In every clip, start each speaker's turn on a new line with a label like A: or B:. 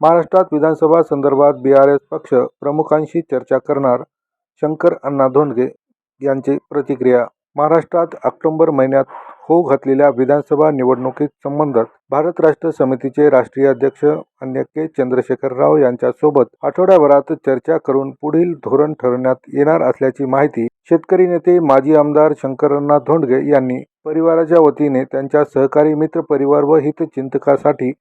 A: महाराष्ट्रात विधानसभा संदर्भात बी R S पक्ष प्रमुखांशी चर्चा करणार शंकर अण्णा धोंडगे यांची प्रतिक्रिया. महाराष्ट्रात ऑक्टोबर महिन्यात होऊ घातलेल्या विधानसभा निवडणुकीत संबंधात भारत राष्ट्र समितीचे राष्ट्रीय अध्यक्ष अन्य के चंद्रशेखर राव यांच्यासोबत आठवड्याभरात चर्चा करून पुढील धोरण ठरवण्यात येणार असल्याची माहिती शेतकरी नेते माजी आमदार शंकरण्णा धोंडगे यांनी परिवाराच्या वतीने त्यांच्या सहकारी मित्र परिवार व हितचिंतकासाठी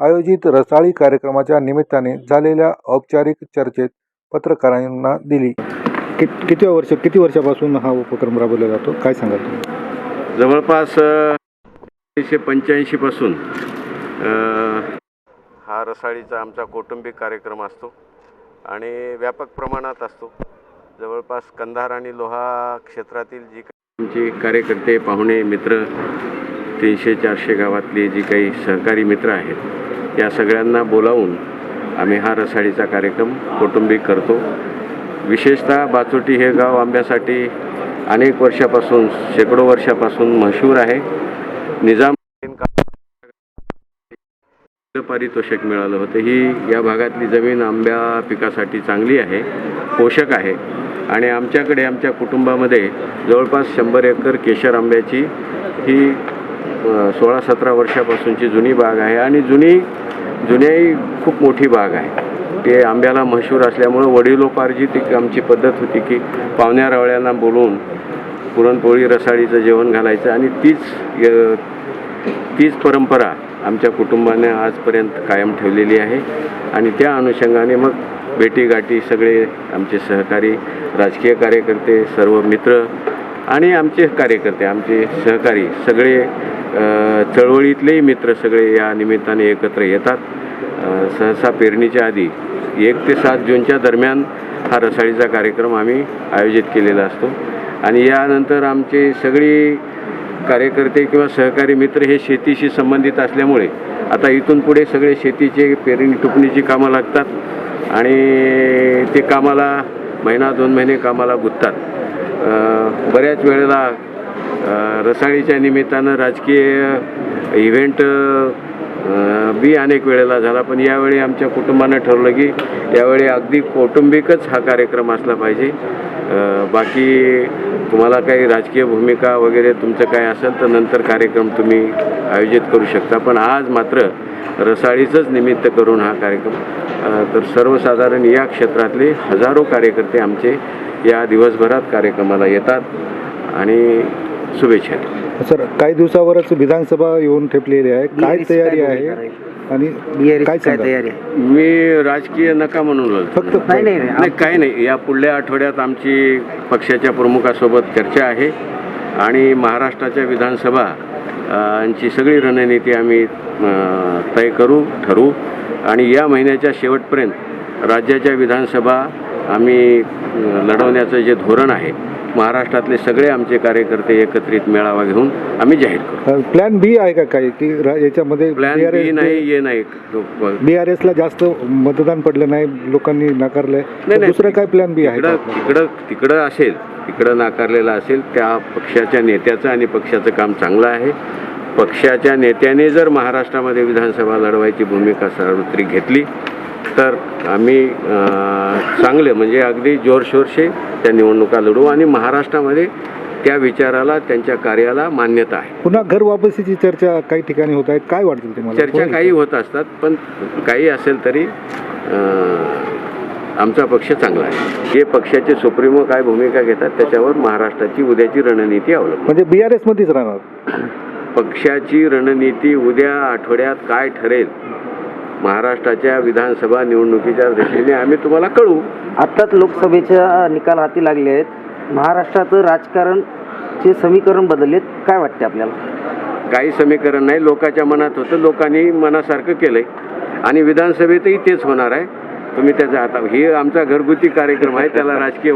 A: आयोजित रसाळी कार्यक्रमाच्या निमित्ताने झालेल्या औपचारिक चर्चेत पत्रकारांना दिली. कि किती वर्ष किती वर्षापासून हा उपक्रम राबवला जातो? काय सांगाल तुम्ही?
B: जवळपास एकोणीसशे पंच्याऐंशीपासून हा रसाळीचा आमचा कौटुंबिक कार्यक्रम असतो आणि व्यापक प्रमाणात असतो. जवळपास कंधार आणि लोहा क्षेत्रातील जी काही आमचे कार्यकर्ते पाहुणे मित्र तीनशे चारशे गावातली जी काही सहकारी मित्र आहेत या सगळ्यांना बोलावून आम्ही हा रसाळीचा कार्यक्रम कौटुंबिक करतो. विशेषतः बाचोटी हे गाव आंब्यासाठी अनेक वर्षापासून शेकडो वर्षापासून मशहूर आहे. निजाम पारितोषिक मिळालं होतं. ही या भागातली जमीन आंब्या पिकासाठी चांगली आहे पोषक आहे आणि आमच्याकडे आमच्या कुटुंबामध्ये जवळपास शंभर एकर केशर आंब्याची ही सोळा सतरा वर्षापासूनची जुनी बाग आहे आणि जुनी जुन्याही खूप मोठी बाग आहे. ते आंब्याला मशहूर असल्यामुळं वडिलोपार्जित एक आमची पद्धत होती की पाहुण्या रावळ्यांना बोलवून पुरणपोळी रसाळीचं जेवण घालायचं आणि तीच तीच परंपरा आमच्या कुटुंबाने आजपर्यंत कायम ठेवलेली आहे. आणि त्या अनुषंगाने मग भेटीगाठी सगळे आमचे सहकारी राजकीय कार्यकर्ते सर्व मित्र आणि आमचे कार्यकर्ते आमचे सहकारी सगळे चळवळीतलेही मित्र सगळे या निमित्ताने एकत्र येतात. सहसा पेरणीच्या आधी एक ते सात जूनच्या दरम्यान हा रसाळीचा कार्यक्रम आम्ही आयोजित केलेला असतो. आणि यानंतर आमचे सगळी कार्यकर्ते किंवा सहकारी मित्र हे शेतीशी संबंधित असल्यामुळे आता इथून पुढे सगळे शेतीचे पेरणी टुपणीची कामं लागतात आणि ते कामाला महिना दोन महिने कामाला गुंततात. बऱ्याच वेळेला रसाळीच्या निमित्तानं राजकीय इव्हेंट बी अनेक वेळेला झाला पण यावेळी आमच्या कुटुंबानं ठरवलं की यावेळी अगदी कौटुंबिकच हा कार्यक्रम असला पाहिजे. बाकी तुम्हाला काही राजकीय भूमिका वगैरे तुमचं काय असेल तर नंतर कार्यक्रम तुम्ही आयोजित करू शकता. पण आज मात्र रसाळीचंच निमित्त करून हा कार्यक्रम तर सर्वसाधारण या क्षेत्रातले हजारो कार्यकर्ते आमचे या दिवसभरात कार्यक्रमाला येतात. आणि शुभेच्छा
A: सर काही दिवसावरच विधानसभा येऊन ठेपलेली आहे. काय तयारी
C: काय
A: आहे? आणि काय
C: काय
A: सांगाल?
C: तयारी आहे?
B: मी राजकीय नका म्हणून बोलतो.
A: फक्त
C: नाही नाही नाही.
B: नाही काही नाही. या पुढल्या आठवड्यात आमची पक्षाच्या प्रमुखासोबत चर्चा आहे. आणि महाराष्ट्राच्या विधानसभा अ, ची सगळी रणनीती आम्ही अ, तय करू ठरवू. आणि या महिन्याच्या शेवटपर्यंत राज्याच्या विधानसभा आम्ही अ, लढवण्याचं जे धोरण आहे महाराष्ट्रातले सगळे आमचे कार्यकर्ते एकत्रित मेळावा घेऊन आम्ही जाहीर करू
A: प्लॅन बी आहे का काही? की रा- याच्यामध्ये
B: प्लॅन बी नाही ये नाही.
A: बीआरएस ला जास्त मतदान पडलं नाही लोकांनी नाकारलंय.
B: नाही,
A: तर
B: नाही.
A: दुसरं काय प्लॅन बी आहे? का
B: तिकडं
A: आपला?
B: तिकडं तिकडं असेल. तिकडं नाकारलेलं असेल त्या पक्षाच्या नेत्याचं आणि पक्षाचं काम चांगलं आहे. पक्षाच्या नेत्याने जर महाराष्ट्रामध्ये विधानसभा लढवायची भूमिका सार्वत्रिक घेतली तर आम्ही चांगले म्हणजे अगदी जोरशोरशे त्या निवडणुका लढवू आणि महाराष्ट्रामध्ये त्या विचाराला त्यांच्या कार्याला मान्यता आहे.
A: पुन्हा घर वापसीची चर्चा काही ठिकाणी होत आहे काय वाटतं तुम्हाला?
B: चर्चा काही होत असतात पण काही असेल तरी आमचा पक्ष चांगला आहे. हे पक्षाचे सुप्रीमो काय भूमिका घेतात त्याच्यावर महाराष्ट्राची उद्याची रणनीती अवलंबून
A: म्हणजे बीआरएस मध्येच राहणार.
B: पक्षाची रणनीती उद्या आठवड्यात काय ठरेल महाराष्ट्राच्या विधानसभा निवडणुकीच्या दृष्टीने आम्ही तुम्हाला कळवू.
C: आत्ताच लोकसभेच्या निकाल हाती लागले आहेत. महाराष्ट्रात राजकारणचे समीकरण बदललेत. काय वाटते आपल्याला?
B: काही समीकरण नाही. लोकांच्या मनात होतं. लोकांनी मनासारखं केलंय. आणि विधानसभेतही तेच होणार आहे. तुम्ही त्याचा आता हे आमचा घरगुती कार्यक्रम आहे. त्याला राजकीय